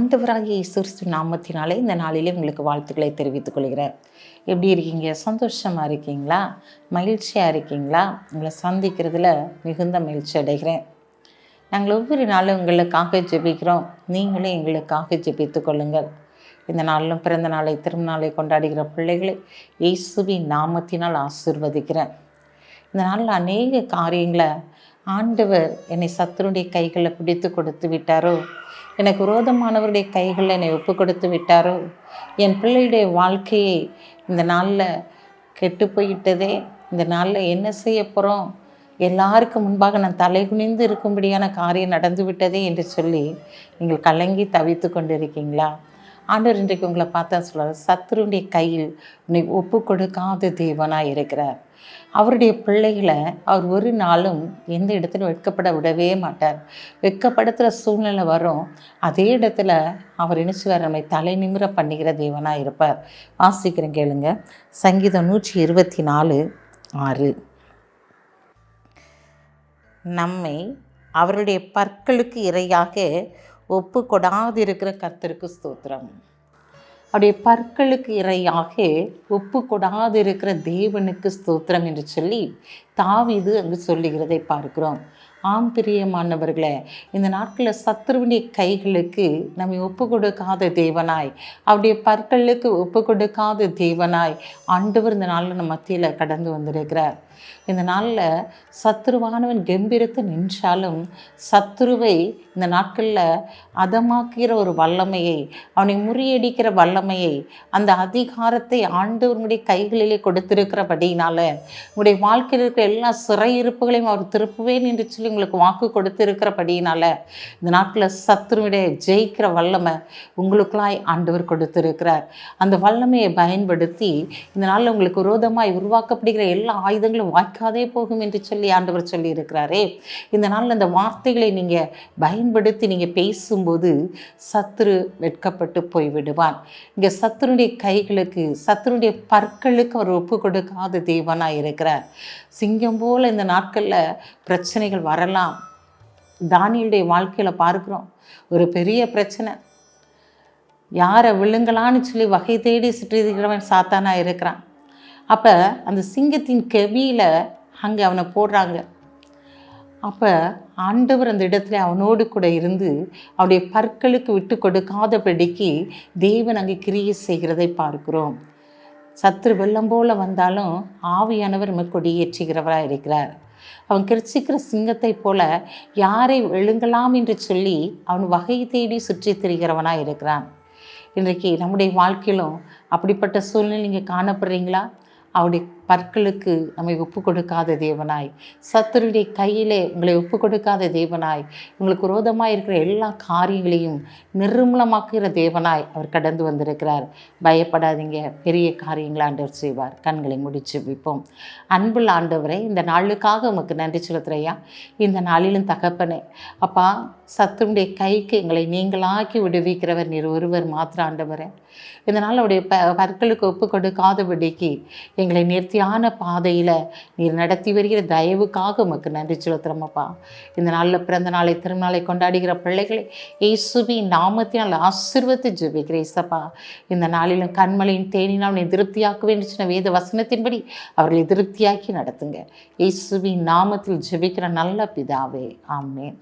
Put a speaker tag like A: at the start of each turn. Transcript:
A: ஆண்டவராகிய கிறிஸ்து நாமத்தினாலே இந்த நாளிலே உங்களுக்கு வாழ்த்துக்களை தெரிவித்துக் கொள்கிறேன். எப்படி இருக்கீங்க? சந்தோஷமாக இருக்கீங்களா? மகிழ்ச்சியாக இருக்கீங்களா? உங்களை சந்திக்கிறதுல மிகுந்த மகிழ்ச்சி அடைகிறேன். நாங்கள் ஒவ்வொரு நாளும் உங்களுக்காக ஜெபிக்கிறோம். நீங்களும் எங்களுக்காக ஜெபித்து கொள்ளுங்கள். இந்த நாளிலும் பிறந்த நாளை திருநாளை கொண்டாடுகிற பிள்ளைகளை இயேசுவின் நாமத்தினால் ஆசிர்வதிக்கிறேன். இந்த நாளில் அநேக காரியங்களை ஆண்டவர் என்னை சத்துருடைய கைகளை பிடித்து கொடுத்து விட்டாரோ? எனக்கு விரோதமானவருடைய கைகளில் என்னை ஒப்பு கொடுத்து விட்டாரோ? என் பிள்ளையுடைய வாழ்க்கையை இந்த நாளில் கெட்டு போயிட்டதே இந்த நாளில் என்ன செய்ய போகிறோம்? எல்லாருக்கும் முன்பாக நான் தலை குனிந்து இருக்கும்படியான காரியம் நடந்து விட்டதே என்று சொல்லி நீங்கள் கலங்கி தவித்து கொண்டு இருக்கீங்களா ஆண்டவர் இன்றைக்கு உங்களை பார்த்தா சொல்கிறார் சத்ருடைய கையில் உன்னை ஒப்பு கொடுக்காத தேவனாக இருக்கிறார். அவருடைய பிள்ளைகளை அவர் ஒரு நாளும் எந்த இடத்துல வெட்கப்பட விடவே மாட்டார். வெட்கப்படுத்துகிற சூழ்நிலை வரும். அதே இடத்துல அவர் இணைச்சுவார் நம்மை தலை நிமிர பண்ணுகிற தேவனாக இருப்பார். வாசிக்கிறேன் கேளுங்க. சங்கீதம் நூற்றி இருபத்தி நாலு ஆறு. நம்மை அவருடைய பற்களுக்கு இரையாக ஒப்பு கொடாதிருக்கிற கர்த்தருக்கு ஸ்தோத்திரம். அவருடைய பற்களுக்கு இரையாக ஒப்பு கொடாதிருக்கிற தேவனுக்கு ஸ்தோத்திரம் என்று சொல்லி தாவிது அங்கு சொல்லுகிறதை பார்க்கிறோம். ஆம் பிரியமானவர்களே இந்த நாட்களில் சத்ருவினுடைய கைகளுக்கு நம்மை ஒப்பு கொடுக்காத தேவனாய் அவருடைய பற்களுக்கு ஒப்பு கொடுக்காத தேவனாய் ஆண்டவர் இந்த நாளில் நம்ம மத்தியில் கடந்து வந்திருக்கிறார். இந்த நாளில் சத்ருவானவன் கம்பீரத்தை நின்றாலும் சத்ருவை இந்த நாட்களில் அதமாக்குகிற ஒரு வல்லமையை அவனை முறியடிக்கிற வல்லமையை அந்த அதிகாரத்தை ஆண்டவனுடைய கைகளிலே கொடுத்திருக்கிறபடினால உங்களுடைய வாழ்க்கையில் இருக்கிற எல்லா சிறையிருப்புகளையும் அவர் திருப்புவேன் என்று சொல்லி உங்களுக்கு வாக்கு கொடுத்திருக்கிறபடியினால இந்த நாட்டில் சத்ருவிட ஜெயிக்கிற வல்லமை உங்களுக்குள்ளாய் ஆண்டவர் கொடுத்திருக்கிறார். அந்த வல்லமையை பயன்படுத்தி இந்த நாளில் உங்களுக்கு விரோதமாய் உருவாக்கப்படுகிற எல்லா ஆயுதங்களும் வாய்க்காதே போகும் என்று சொல்லி ஆண்டவர் சொல்லி இருக்கிறாரே இந்த நாளில் அந்த வார்த்தைகளை நீங்கள் பயன்படுத்தி நீங்கள் பேசும்போது சத்ரு வெட்கப்பட்டு போய்விடுவான் இங்கே சத்ருடைய கைகளுக்கு சத்ருடைய பற்களுக்கு அவர் ஒப்பு கொடுக்காத தேவனாக இருக்கிறார். சிங்கம் போல் இந்த நாட்களில் பிரச்சனைகள் வரலாம். தானியுடைய வாழ்க்கையில் பார்க்குறோம். ஒரு பெரிய பிரச்சனை. யாரை விழுங்கலான்னு சொல்லி வகை தேடி சுற்றிருக்கிறவன் சாத்தானா இருக்கிறான். அப்போ அந்த சிங்கத்தின் கெவியில் அங்கே அவனை போடுறாங்க. அப்போ ஆண்டவர் அந்த இடத்துல அவனோடு கூட இருந்து அவருடைய பற்களுக்கு விட்டு கொடுக்காதபடிக்கு தேவன் அங்கே கிரியை செய்கிறதை பார்க்கிறோம். சத்துரு வெள்ளம் போல வந்தாலும் ஆவியானவர் நம்ம கொடியேற்றுகிறவராக இருக்கிறார். அவன் கிரிச்சிக்கிற சிங்கத்தை போல யாரை எழுங்கலாம் என்று சொல்லி அவன் வகை தேடி சுற்றி திரிகிறவனாக இருக்கிறான். இன்றைக்கு நம்முடைய வாழ்க்கையிலும் அப்படிப்பட்ட சூழ்நிலை நீங்கள் காணப்படுறீங்களா? அவருடைய பற்களுக்கு நம்மை ஒப்பு கொடுக்காத தேவனாய். சத்துருடைய கையிலே உங்களை ஒப்பு கொடுக்காத தேவனாய். உங்களுக்கு விரோதமாக இருக்கிற எல்லா காரியங்களையும் நிர்மூலமாக்குகிற தேவனாய் அவர் கடந்து வந்திருக்கிறார். பயப்படாதீங்க. பெரிய காரியங்களை ஆண்டவர் செய்வார். கண்களை முடிச்சு விற்போம் அன்புள்ள ஆண்டவரை இந்த நாளுக்காக உமக்கு நன்றி செலுத்துறையா இந்த நாளிலும் தகப்பனே அப்பா சத்துருடைய கைக்கு எங்களை நீங்களாக்கி விடுவிக்கிறவர் நீர் ஒருவர் மாத்திர ஆண்டவரே. இந்த நாள் அவருடைய ப பற்களுக்கு ஒப்பு கொடுக்காதபடிக்கு எங்களை நிறுத்தி நேர்த்தியான பாதையில் நீர் நடத்தி வருகிற தயவுக்காக உமக்கு நன்றி செலுத்துகிறோமப்பா இந்த நாளில் பிறந்த நாளை திருநாளை கொண்டாடுகிற பிள்ளைகளை இயேசுபி நாமத்தினால் ஆசிர்வத்து ஜெபிக்கிறேன் இசப்பா இந்த நாளிலும் கண்மலையின் தேனினால் நீ திருப்தியாக்க வேண்டிய வேத வசனத்தின்படி அவர்களை திருப்தியாக்கி நடத்துங்க. இயேசுபி நாமத்தில் ஜெபிக்கிற நல்ல பிதாவே. ஆமேன்.